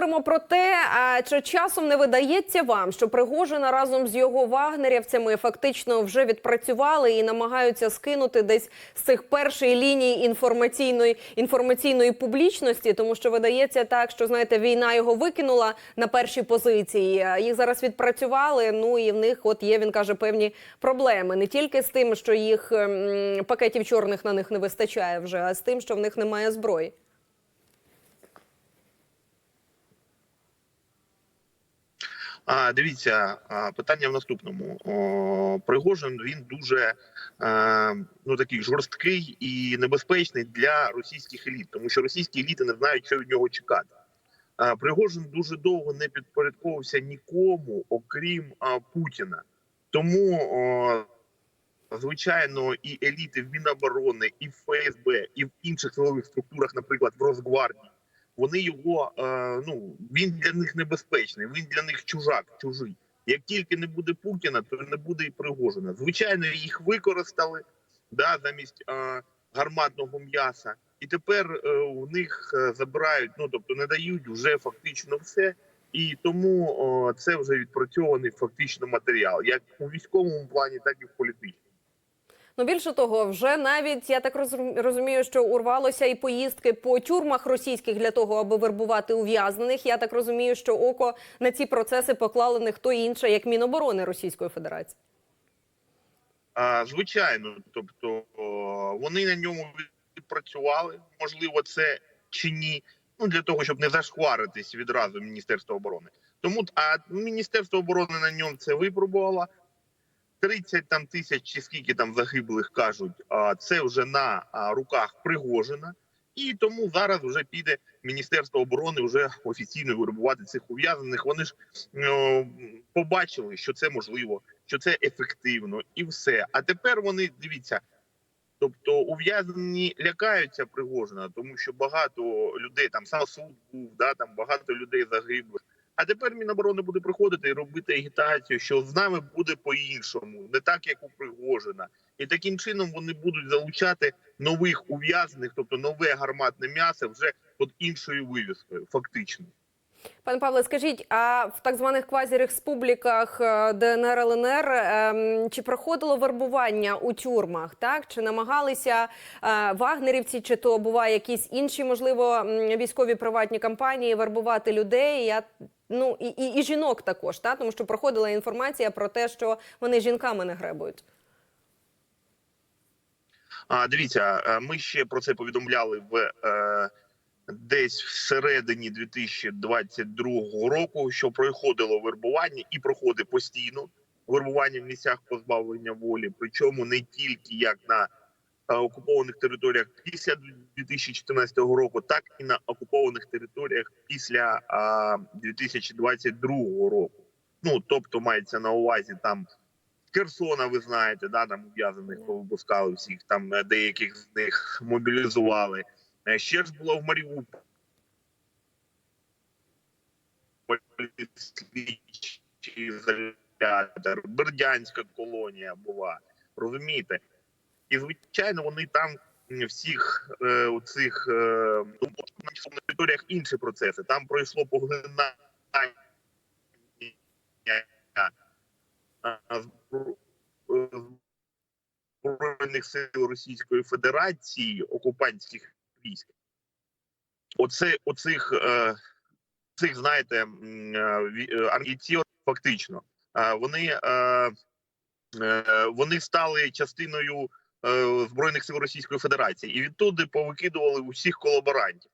поговоримо про те, чи часом не видається вам, що Пригожина разом з його вагнерівцями фактично вже відпрацювали і намагаються скинути десь з цих першої лінії інформаційної інформаційної публічності, тому що видається так, що знаєте, війна його викинула на перші позиції. Їх зараз відпрацювали. Ну і в них, от є він каже, певні проблеми не тільки з тим, що їх ем, пакетів чорних на них не вистачає вже, а з тим, що в них немає зброї. А дивіться, питання в наступному. О, Пригожин він дуже е, ну такий жорсткий і небезпечний для російських еліт, тому що російські еліти не знають, що від нього чекати. А, Пригожин дуже довго не підпорядковувався нікому, окрім а, Путіна. Тому, о, звичайно, і еліти в Міноборони, і в ФСБ, і в інших силових структурах, наприклад, в Росгвардії, вони його е, ну він для них небезпечний, він для них чужак, чужий. Як тільки не буде Путіна, то не буде і Пригожина. Звичайно, їх використали да, замість е, гарматного м'яса, і тепер е, у них забирають, ну тобто не дають вже фактично все. І тому це вже відпрацьований фактично матеріал, як у військовому плані, так і в політичному. Ну більше того, вже навіть я так розум- розумію, що урвалося і поїздки по тюрмах російських для того, аби вербувати ув'язнених. Я так розумію, що око на ці процеси поклали не хто інше, як Міноборони Російської Федерації. А, звичайно, тобто вони на ньому відпрацювали. Можливо, це чи ні. Ну для того, щоб не зашкваритись відразу Міністерство оборони. Тому а Міністерство оборони на ньому це випробувало. 30 там тисяч чи скільки там загиблих кажуть, а це вже на руках Пригожина. І тому зараз вже піде Міністерство оборони вже офіційно виробувати цих ув'язнених. Вони ж е, побачили, що це можливо, що це ефективно, і все. А тепер вони дивіться. Тобто ув'язнені лякаються Пригожина, тому що багато людей там сам суд був, да там багато людей загиблих. А тепер Міноборони буде приходити і робити агітацію, що з нами буде по-іншому, не так як у Пригожина, і таким чином вони будуть залучати нових ув'язнених, тобто нове гарматне м'ясо, вже під іншою вивіскою, фактично. Пане Павле, скажіть, а в так званих квазіреспубліках е, ДНР ЛНР ем, чи проходило вербування у тюрмах? Так чи намагалися е, вагнерівці, чи то буває якісь інші, можливо, військові приватні компанії вербувати людей? Я ну і, і, і жінок також, так? тому що проходила інформація про те, що вони жінками не гребують. А дивіться, е, ми ще про це повідомляли в е, десь всередині 2022 року, що проходило вербування і проходить постійно вербування в місцях позбавлення волі. Причому не тільки як на окупованих територіях після 2014 року, так і на окупованих територіях після е, 2022 року. Ну тобто мається на увазі там. Херсона, ви знаєте, да, там ув'язаних повипускали всіх, там е, деяких з них мобілізували. Е, Ще ж було в Маріуполі Бердянська колонія була, розумієте? І звичайно, вони там всіх е, у цих е, на територіях інші процеси. Там пройшло поглинання збро- е, збройних сил Російської Федерації окупантських військ. Оце оцих е, цих, знаєте, е, ві- е, армійці фактично е, вони, е, е, вони стали частиною е, збройних сил Російської Федерації і відтуди повикидували усіх колаборантів.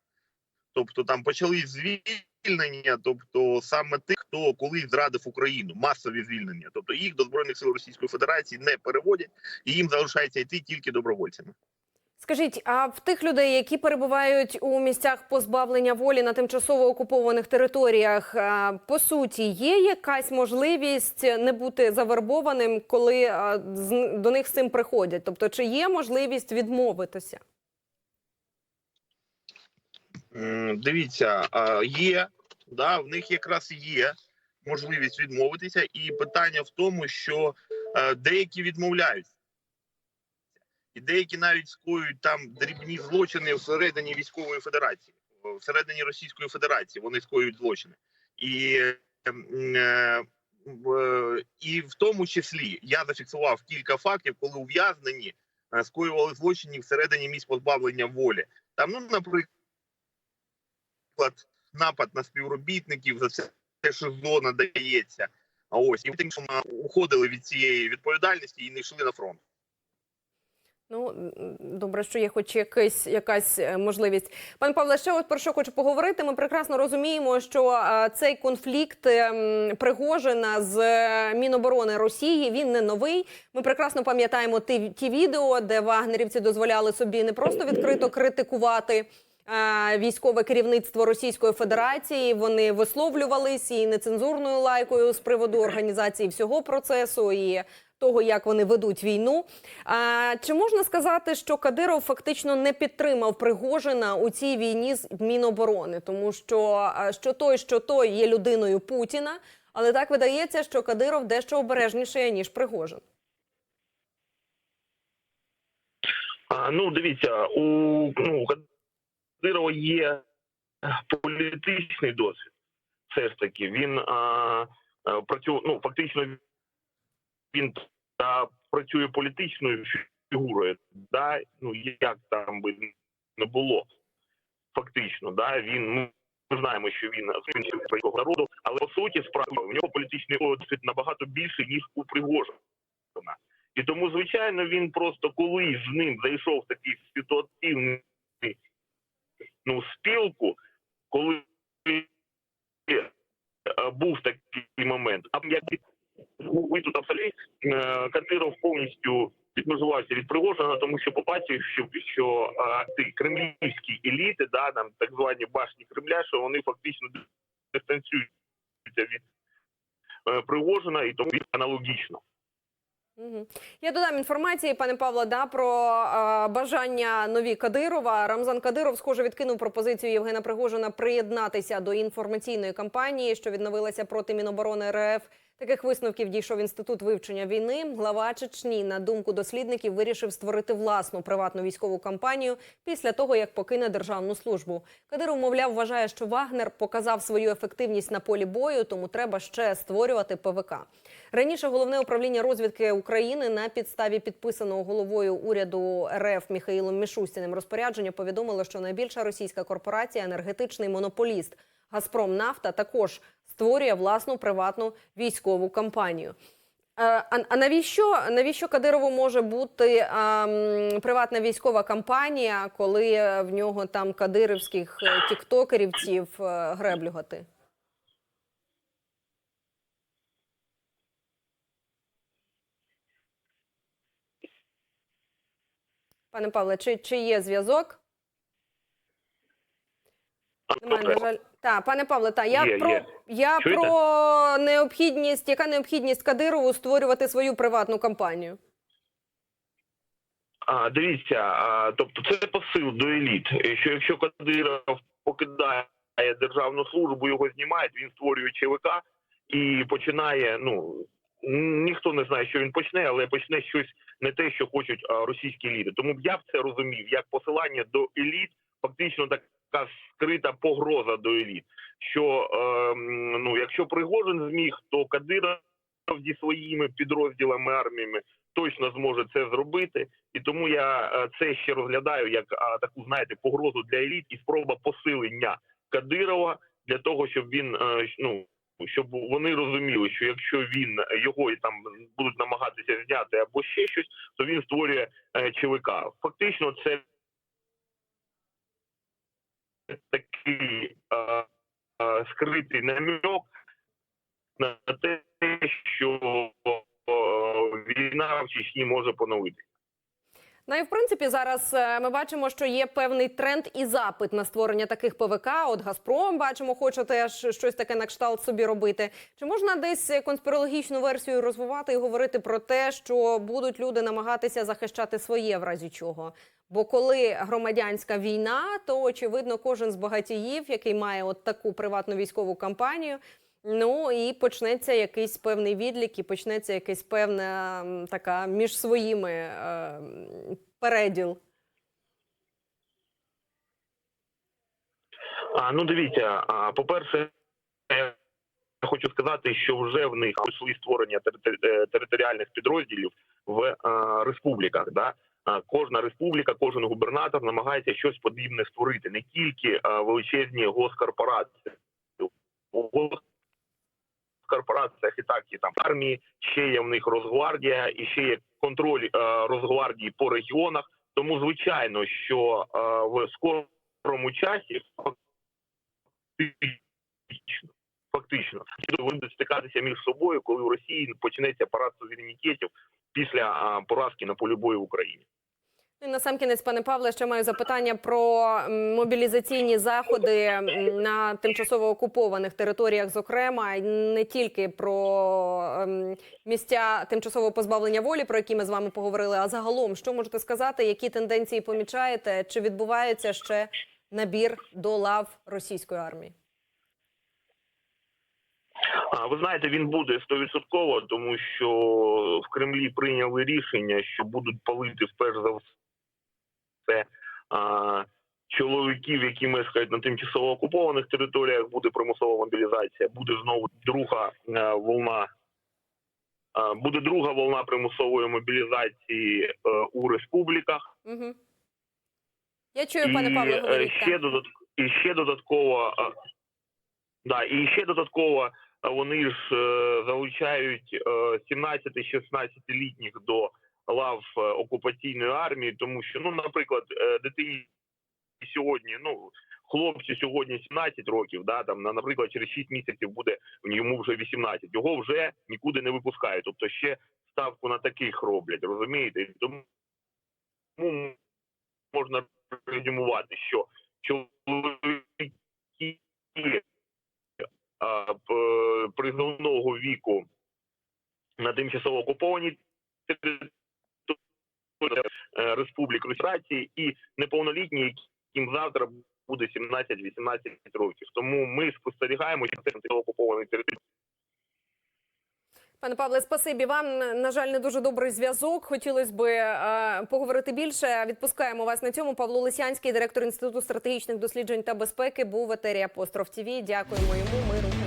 Тобто там почали звільнення, тобто саме тих, хто колись зрадив Україну, масові звільнення. Тобто їх до збройних сил Російської Федерації не переводять, і їм залишається йти тільки добровольцями. Скажіть, а в тих людей, які перебувають у місцях позбавлення волі на тимчасово окупованих територіях, е, по суті, є якась можливість не бути завербованим, коли е, до них з цим приходять? Тобто, чи є можливість відмовитися? Дивіться, є да, в них якраз є можливість відмовитися, і питання в тому, що е, деякі відмовляються. І деякі навіть скоюють там дрібні злочини всередині військової федерації всередині Російської Федерації вони скоюють злочини, і, ем, е, в- і в тому числі я зафіксував кілька фактів, коли ув'язнені е, скоювали злочини всередині місць позбавлення волі. Там, ну, наприклад, напад на співробітників за це, те, що зона дається. А ось і тим, що уходили від цієї відповідальності і не йшли на фронт. Ну добре, що є хоч якась, якась е, можливість. Пане Павле, ще от про що хочу поговорити. Ми прекрасно розуміємо, що е, цей конфлікт ем, Пригожина з е, Міноборони Росії він не новий. Ми прекрасно пам'ятаємо ті, ті відео, де вагнерівці дозволяли собі не просто відкрито критикувати. Військове керівництво Російської Федерації вони висловлювались і нецензурною лайкою з приводу організації всього процесу і того, як вони ведуть війну. Чи можна сказати, що Кадиров фактично не підтримав Пригожина у цій війні з Міноборони, тому що що той, що той є людиною Путіна, але так видається, що Кадиров дещо обережніше ніж Пригожин. А, ну, дивіться, у, ну, Кадирова є політичний досвід. Все ж таки, він а, працює, ну, фактично він а, працює політичною фігурою. Да? Ну, як там би не було. Фактично, да? він, ну, ми знаємо, що він з українського народу, але по суті справді у нього політичний досвід набагато більший, ніж у Пригожина. І тому, звичайно, він просто коли з ним зайшов в такий ситуативний ну, спілку, коли е, був такий момент. А як ви тут абсолютно е, Кадиров повністю відмежувався від Пригожина, тому що побачив, що, що е, кремлівські еліти, да, там так звані башні Кремля, що вони фактично дистанціюються від е, Пригожина, і тому аналогічно. Я додам інформації, пане Павло, да, про е, бажання нові Кадирова. Рамзан Кадиров, схоже, відкинув пропозицію Євгена Пригожина приєднатися до інформаційної кампанії, що відновилася проти Міноборони РФ. Таких висновків дійшов інститут вивчення війни. Глава Чечні, на думку дослідників, вирішив створити власну приватну військову кампанію після того, як покине державну службу. Кадиров, мовляв, вважає, що Вагнер показав свою ефективність на полі бою, тому треба ще створювати ПВК. Раніше головне управління розвідки України на підставі підписаного головою уряду РФ Міхаїлом Мішустіним розпорядження повідомило, що найбільша російська корпорація енергетичний монополіст Газпром Нафта також створює власну приватну військову компанію. Е, А, а навіщо навіщо Кадирову може бути а, приватна військова компанія, коли в нього там кадирівських е, тіктокерівців е, греблювати? Пане Павле, чи, чи є зв'язок? Немає, на жаль. Так, пане Павле, та я Є, про є. я Чуєте? про необхідність, яка необхідність Кадирову створювати свою приватну компанію? А, дивіться, а, тобто це посил до еліт. Е, Що якщо Кадиров покидає державну службу, його знімають, він створює ЧВК і починає. Ну ніхто не знає, що він почне, але почне щось не те, що хочуть російські еліти. Тому б я б це розумів як посилання до еліт, фактично така скрита погроза до еліт. Що е, ну, якщо Пригожин зміг, то Кадиров зі своїми підрозділами арміями точно зможе це зробити. І тому я е, це ще розглядаю як а, таку, знаєте, погрозу для еліт і спроба посилення Кадирова для того, щоб він е, ну. Щоб вони розуміли, що якщо він його і там будуть намагатися зняти або ще щось, то він створює е, ЧВК. Фактично, це такий а, а, скритий намек на те, що війна в Чечні може поновитися. Ну і в принципі зараз е, ми бачимо, що є певний тренд і запит на створення таких ПВК. От Газпром бачимо, хоче теж щось таке на кшталт собі робити. Чи можна десь конспірологічну версію розвивати і говорити про те, що будуть люди намагатися захищати своє в разі чого? Бо коли громадянська війна, то очевидно кожен з багатіїв, який має от таку приватну військову кампанію. Ну і почнеться якийсь певний відлік, і почнеться якась певна така між своїми е, переділ. А, ну дивіться, а, по-перше, я хочу сказати, що вже в них пішли створення е, територіальних підрозділів в е, республіках. Да? А, Кожна республіка, кожен губернатор намагається щось подібне створити, не тільки е, величезні госкорпорації. У госкорпораціях і так і там армії, ще є в них Росгвардія, і ще є контроль е, Росгвардії по регіонах. Тому звичайно, що е, в скорому часі фактично, фактично будуть стикатися між собою, коли в Росії почнеться парад суверенітетів після а, поразки на полі бою в Україні. Ну, І на сам кінець, пане Павле, ще маю запитання про мобілізаційні заходи на тимчасово окупованих територіях, зокрема, не тільки про ем, місця тимчасового позбавлення волі, про які ми з вами поговорили. А загалом, що можете сказати, які тенденції помічаєте? Чи відбувається ще набір до лав російської армії? Ви знаєте, він буде стовідсотково, тому що в Кремлі прийняли рішення, що будуть палити вперше за все а, чоловіків, які мешкають на тимчасово окупованих територіях. Буде примусова мобілізація. Буде знову друга е, волна. а, Буде друга волна примусової мобілізації е, у республіках. Угу. Я чую, пане І, Павле, е, говоріть. ще так. додат... і ще додатково, а, да, і ще додатково вони ж залучають е, 17-16-літніх до лав е, окупаційної армії, тому що, ну, наприклад, е, дитині сьогодні, ну, хлопцю сьогодні 17 років, да, там, на- наприклад, через 6 місяців буде йому вже 18. Його вже нікуди не випускають. Тобто ще ставку на таких роблять, розумієте? Тому можна резюмувати, що чоловіки призовного віку на тимчасово окупованій е, Республік Русрації і неповнолітні, яким завтра буде 17-18 років. Тому ми спостерігаємо, окуповані території. Пане Павле, спасибі вам. На жаль, не дуже добрий зв'язок. Хотілося би е, поговорити більше. Відпускаємо вас на цьому. Павло Лисянський, директор інституту стратегічних досліджень та безпеки, був в етері Апостроф ТВ. Дякуємо йому. Миру.